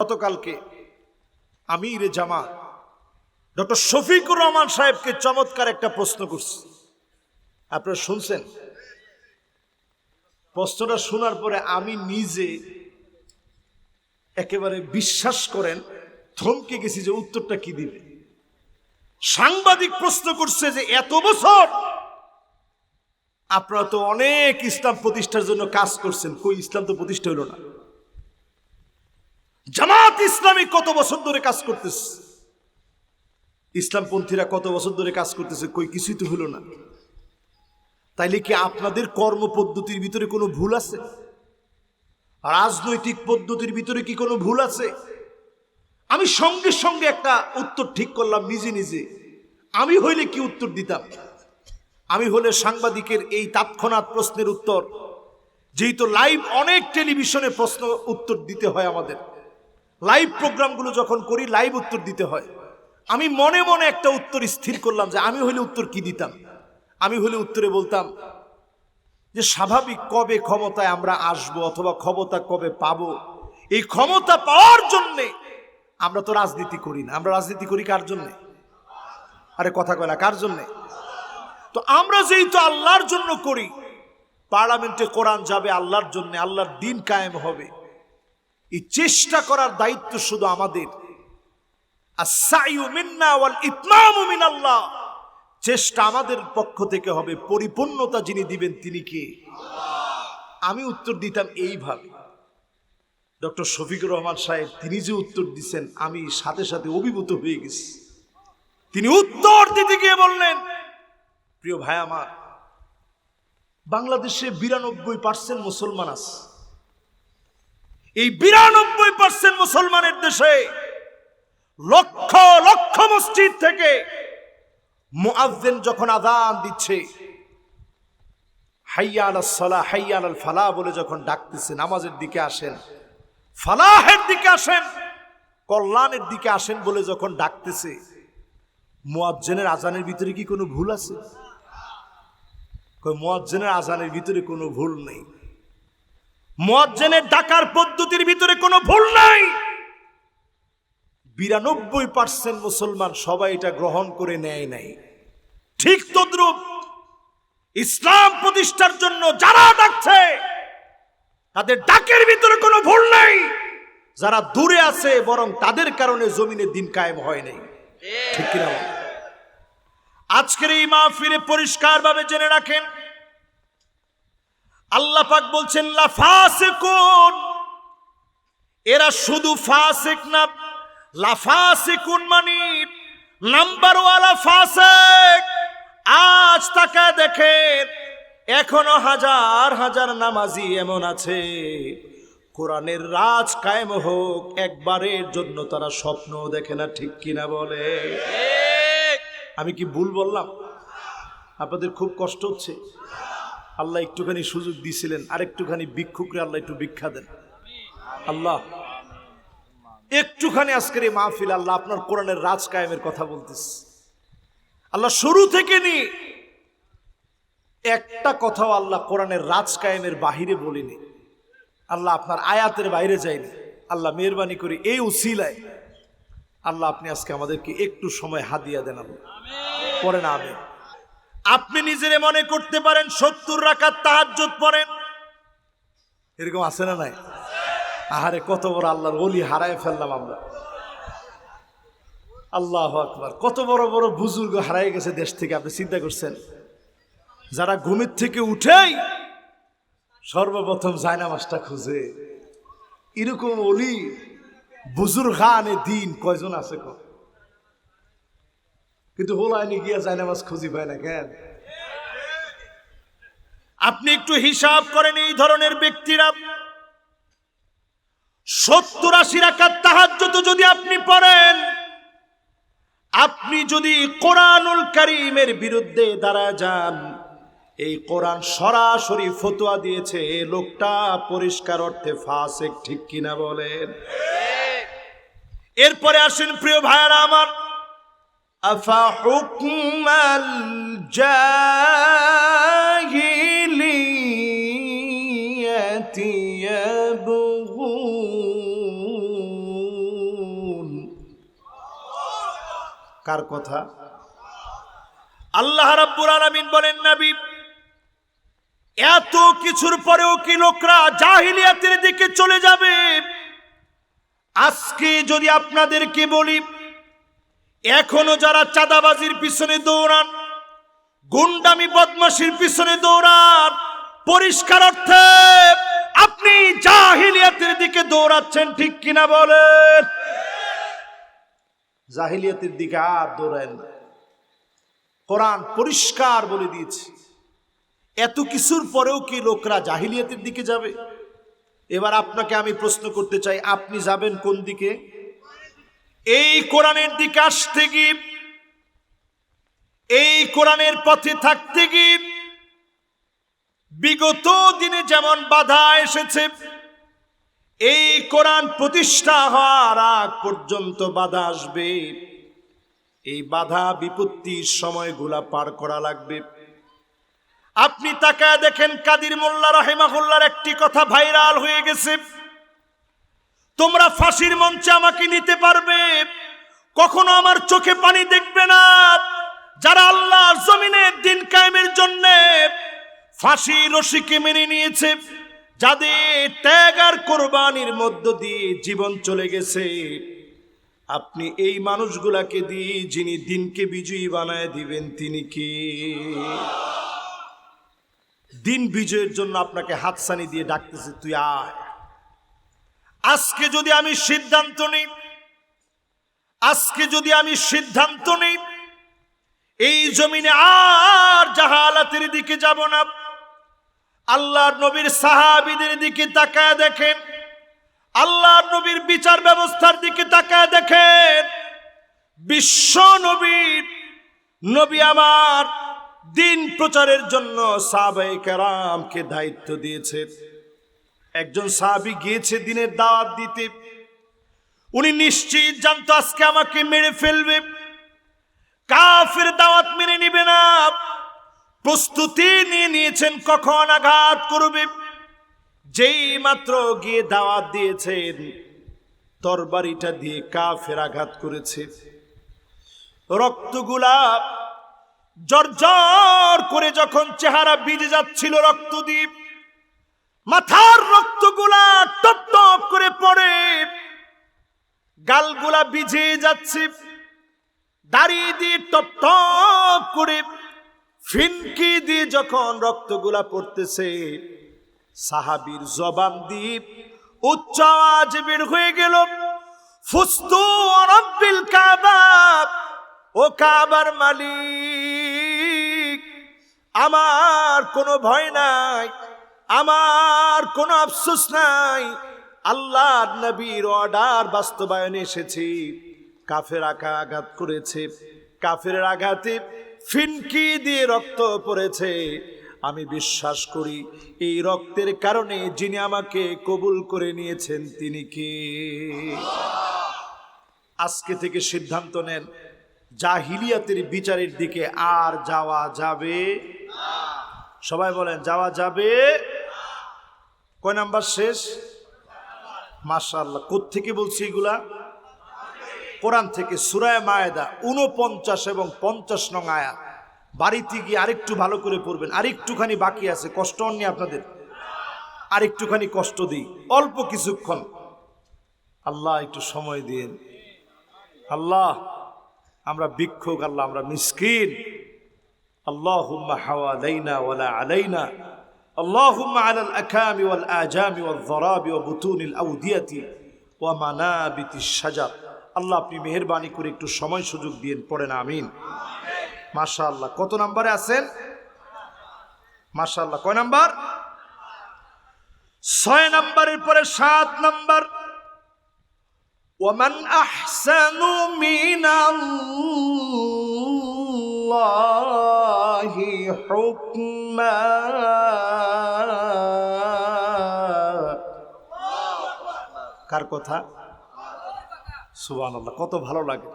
গতকালকে আমির জামা ডক্টর শফিকুর রহমান সাহেবকে চমৎকার একটা প্রশ্ন করছি। আপনারা শুনছেন? প্রশ্নটা শোনার পরে আমি নিজে একেবারে বিশ্বাস করেন, থমকে গেছি যে উত্তরটা কি দিবে। সাংবাদিক প্রশ্ন করছে যে এত বছর আপনারা তো অনেক ইসলাম প্রতিষ্ঠার জন্য কাজ করছেন। কই ইসলাম তো প্রতিষ্ঠা হলো না। জামাত ইসলামী কত বছর ধরে কাজ করতেছে? ইসলামপন্থীরা কত বছর ধরে কাজ করতেছে কই কিছুই তো হলো না। তাইলে কি আপনাদের কর্ম পদ্ধতির ভিতরে কোনো ভুল আছে? রাজনৈতিক পদ্ধতির ভিতরে কি কোনো ভুল আছে? আমি সঙ্গে সঙ্গে একটা উত্তর ঠিক করলাম নিজে নিজে। আমি হইলে কি উত্তর দিতাম? আমি হলে সাংবাদিকের এই তাৎক্ষণাৎ প্রশ্নের উত্তর যেহেতু লাইভ অনেক টেলিভিশনে প্রশ্ন উত্তর দিতে হয় আমাদের। লাইভ প্রোগ্রামগুলো যখন করি লাইভ উত্তর দিতে হয়। আমি মনে মনে একটা উত্তর স্থির করলাম যে আমি হলে উত্তর কি দিতাম? আমি হলে উত্তরে বলতাম যে স্বাভাবিক কবে ক্ষমতায় আমরা আসব অথবা ক্ষমতা কবে পাব? এই ক্ষমতা পাওয়ার জন্যে আমরা তো রাজনীতি করি না। আমরা রাজনীতি করি কার জন্যে? আরে কথা কয় কার জন্যে? তো আমরা যেই তো আল্লাহর জন্য করি, পার্লামেন্টে কোরআন যাবে আল্লাহর জন্য, আল্লাহর দিন কায়েম হবে। এই চেষ্টা করার দায়িত্ব শুধু আমাদের। মিনাল্লাহ। চেষ্টা আমাদের পক্ষ থেকে হবে, পরিপূর্ণতা যিনি দিবেন তিনি কে? আমি উত্তর দিতাম এইভাবে। ডক্টর শফিকুর রহমান সাহেব, তিনি যে উত্তর দিচ্ছেন আমি সাথে সাথে অভিভূত হয়ে গেছি। তিনি উত্তর দিতে গিয়ে বললেন, প্রিয় ভাই আমার, বাংলাদেশে বিরানব্বই পার্সেন্ট মুসলমান আছে। এই বিরানব্বই পার্সেন্ট মুসলমানের দেশে লক্ষ লক্ষ মসজিদ থেকে মুআজ্জিন যখন আজান দিচ্ছে হাইয়া আলাস সালাহ হাইয়া আলাল ফালাহ বলে যখন ডাকতেছে, নামাজের দিকে আসেন, ফালাহের দিকে আসেন, কল্যাণের দিকে আসেন বলে যখন ডাকতেছে মুয়াজ্জিনের আজানের ভিতরে কি কোনো ভুল আছে? মুয়াজ্জিনের আজানের ভিতরে কোনো ভুল নেই। মুয়াজ্জিনের ডাকার পদ্ধতির ভিতরে কোনো ভুল নাই। বিরানব্বই পার্সেন্ট মুসলমান সবাই এটা গ্রহণ করে নেয় নাই। ঠিক তদ্রুপ ইসলাম প্রতিষ্ঠার জন্য যারা ডাকছে, তাদের ডাকের ভিতরে কোনো ভুল নেই। যারা দূরে আছে, বরং তাদের কারণে জমিনে দিন কায়েম হয় নাই। ঠিক কিনা? আজকের এই মাহফিলে পরিষ্কারভাবে জেনে রাখেন, আল্লাহ পাক বলছেন লাফাসিকুন এরা শুধু ফাসিক না লাফাসিকুন মানে নাম্বার ওয়ালা ফাসিক। আজ তাকে দেখেন এখনও হাজার হাজার নামাজি এমন আছে। কোরআনের রাজ কায়েম হোক, একবারের জন্য তারা স্বপ্ন দেখে না, ঠিক কিনা বলে? আমি কি ভুল বললাম? আপনাদের খুব কষ্ট হচ্ছে। আল্লাহ একটুখানি সুযোগ দিছিলেন, আরেকটুখানি ভিক্ষুকরে আল্লাহ একটু দেন। আল্লাহ একটুখানি আজকের এই মাহফিল আল্লাহ আপনার কোরআনের রাজ কায়েমের কথা বলতেছে। আল্লাহ শুরু থেকে নি একটা কথাও আল্লাহ কোরআনের রাজ কায়েমের বাহিরে বলিনি। আল্লাহ আপনার আয়াতের বাইরে যায়নি। আল্লাহ মেহরবানি করে এই উসিলায় আল্লাহ আপনি আজকে আমাদেরকে একটু সময় হাদিয়া দেন আল্লাহ। পরে না আমি আপনি নিজেরে মনে করতে পারেন সত্তর রাখার তাহাজ্জুদ পড়েন। এরকম আছে না নাই? আহারে, কত বড় আল্লাহর ওলি হারায় ফেললাম আমরা। আল্লাহ আকবার, কত বড় বড় বুজুর্গ হারাই গেছে দেশ থেকে, আপনি চিন্তা করছেন? যারা ঘুমের থেকে উঠেই সর্বপ্রথম জায়নামাজটা খুঁজে। এরকম অলি খানে দিন, কয়জন আছে কো? কিন্তু হোলায়নি গিয়া জায়নামাজ খুঁজি পায় না কেন? আপনি একটু হিসাব করেন, এই ধরনের ব্যক্তিরা সত্তর আশি রাখার তাহাজ্জত যদি আপনি পড়েন, আপনি যদি কোরআনুল করিমের বিরুদ্ধে দাঁড়া যান, এই কোরআন সরাসরি ফতোয়া দিয়েছে লোকটা পরিষ্কার অর্থে ফাঁসে ঠিক কিনা বলেন? এরপরে আসেন প্রিয় ভাইয়ারা আমার, আফা হুকমাল জাহিলিয়াতি يبغون. কার কথা? আল্লাহ রাব্বুল আলামিন বলেন, নবী, এত কিছুর পরেও কি লোকরা জাহিলিয়াতের দিকে চলে যাবে? আজকে যদি আপনাদেরকে বলি, এখনও যারা চাঁদাবাজির পিছনে দৌড়ান, গুন্ডামি বদমাসির পিছনে দৌড়ান, পরিষ্কার অর্থে আপনি জাহিলিয়াতের দিকে দৌড়াচ্ছেন, ঠিক কিনা বলেন? জাহিলিয়াতের দিকে আর দৌড়ায় না। কোরআন পরিষ্কার বলে দিয়েছে, এত কিছুর পরেও কি লোকরা জাহিলিয়াতের দিকে যাবে? এবার আপনাকে আমি প্রশ্ন করতে চাই, আপনি যাবেন কোন দিকে? এই কোরআনের দিকে আসতে গিয়ে, এই কোরআনের পথে থাকতে গিয়ে বিগত দিনে যেমন বাধা এসেছে, এই কোরআন প্রতিষ্ঠা হওয়ার আগ পর্যন্ত বাধা আসবে। এই বাধা বিপত্তির সময়গুলা পার করা লাগবে। আপনি তাকায় দেখেন, কাদির মোল্লা রাহেমাহুল্লার একটি কথা ভাইরাল হয়ে গেছে। তোমরা ফাঁসির মঞ্চে আমাকে নিতে পারবে, কখনো আমার চোখে পানি দেখবে না। যারা আল্লাহ জমিনের দিন কায়েমের জন্য ফাঁসি রশিকে মেনে নিয়েছে, যাদের ত্যাগ আর কোরবানির মধ্য দিয়ে জীবন চলে গেছে। আপনি এই মানুষগুলাকে দিয়ে যিনি দিনকে বিজয়ী বানায় দিবেন, তিনি কি? দিন বিজয়ের জন্য আপনাকে হাতসানি দিয়ে ডাকতেছে, তুই আয়। আজকে যদি আমি সিদ্ধান্ত নিই, আজকে যদি আমি সিদ্ধান্ত নিই, এই জমিনে আর জাহালাতের দিকে যাব না। আল্লাহর নবীর সাহাবিদের দিকে তাকায় দেখেন। আল্লাহর নবীর বিচার ব্যবস্থার দিকে তাকায় দেখেন। বিশ্ব নবীর নবী আমার দিন প্রচারের জন্য সাহাবাই কেরামকে দায়িত্ব দিয়েছে। একজন সাহাবি গিয়েছে দিনের দাওয়াত দিতে। উনি নিশ্চিত জানতো আজকে আমাকে মেরে ফেলবে। কাফের দাওয়াত মেনে নিবে না। প্রস্তুতি নিয়ে নিয়েছেন, কখন আঘাত করবে? যেই মাত্র গিয়ে দাওয়াত দিয়েছেন, তরবারিটা দিয়ে কাফের আঘাত করেছে। রক্তগুলা জর্জর করে যখন চেহারা ভিজে যাচ্ছিল রক্তদ্বীপ, মাথার রক্তগুলা টপ টপ করে পড়ে। গালগুলা ভিজে যাচ্ছে, দাড়ি দিয়ে টপ টপ করে ফিনকি দিয়ে যখন রক্তগুলা পড়তেছে, সাহাবির জবান দ্বীপ উচ্চ আওয়াজ বের হয়ে গেল। ফুস্তু রব্বিল কাবা, ও কাবার মালিক, আমার কোনো ভয় নাই, আমার কোনো আফসোস নাই। আল্লাহ নবীর অর্ডার বাস্তবায়নে এসেছি। কাফের আঘাত করেছে কাফের আঘাতে ফিনকি দিয়ে রক্ত পড়েছে। আমি বিশ্বাস করি, এই রক্তের কারণে যিনি আমাকে কবুল করে নিয়েছেন তিনি কে? আজকে থেকে সিদ্ধান্ত নেন, জাহিলিয়াতের বিচারের দিকে আর যাওয়া যাবে? সবাই বলেন, যাওয়া যাবে? কয় নাম্বার শেষ? মাশাল্লাহ থেকে বলছি এগুলা? কোরআন থেকে সুরায় মায়েদা উনপঞ্চাশ এবং পঞ্চাশ নং আয়া বাড়িতে গিয়ে আরেকটু ভালো করে পড়বেন আরেকটুখানি বাকি আছে কষ্ট হননি আপনাদের আরেকটুখানি কষ্ট দিই অল্প কিছুক্ষণ আল্লাহ একটু সময় দিন আল্লাহ আমরা ভিক্ষুক আল্লাহ আমরা মিসকিন اللهم حوالينا ولا علينا اللهم على الأكام والآجام والضراب وبطون الأودية ومنابت الشجر আল্লাহ আপনি মেহরবানি করে একটু সময় সুযোগ দিয়ে পড়েন, আমিন। মাশা আল্লাহ কত নাম্বারে আছেন? মাশা আল্লাহ কয় নাম্বার? ছয় নাম্বারের পরে সাত নাম্বার। ওমান আহসানু মিনাল্লাহি হুকমা। কার কথা? সুবান আল্লাহ কত ভালো লাগে।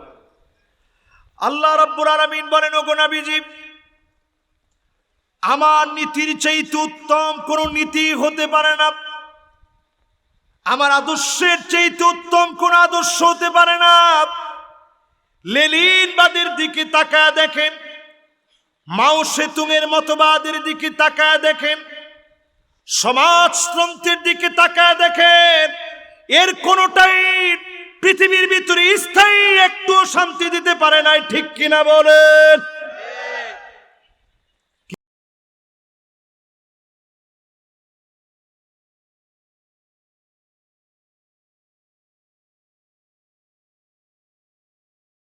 আল্লাহ রব্বুর আলমিন বলেন, ওগো নবীজি, আমার নীতির চাইতে উত্তম কোন নীতি হতে পারে না। আমার আদর্শের চাইতে উত্তম কোন আদর্শ হতে পারে না। লেলিনবাদের দিকে তাকায় দেখেন মাও সেতুমের মতবাদের দিকে তাকায় দেখেন, সমাজতন্ত্রের দিকে তাকায় দেখেন, এর কোনোটাই পৃথিবীর ভিতরে স্থায়ী একটু শান্তি দিতে পারে নাই ঠিক কিনা বলেন?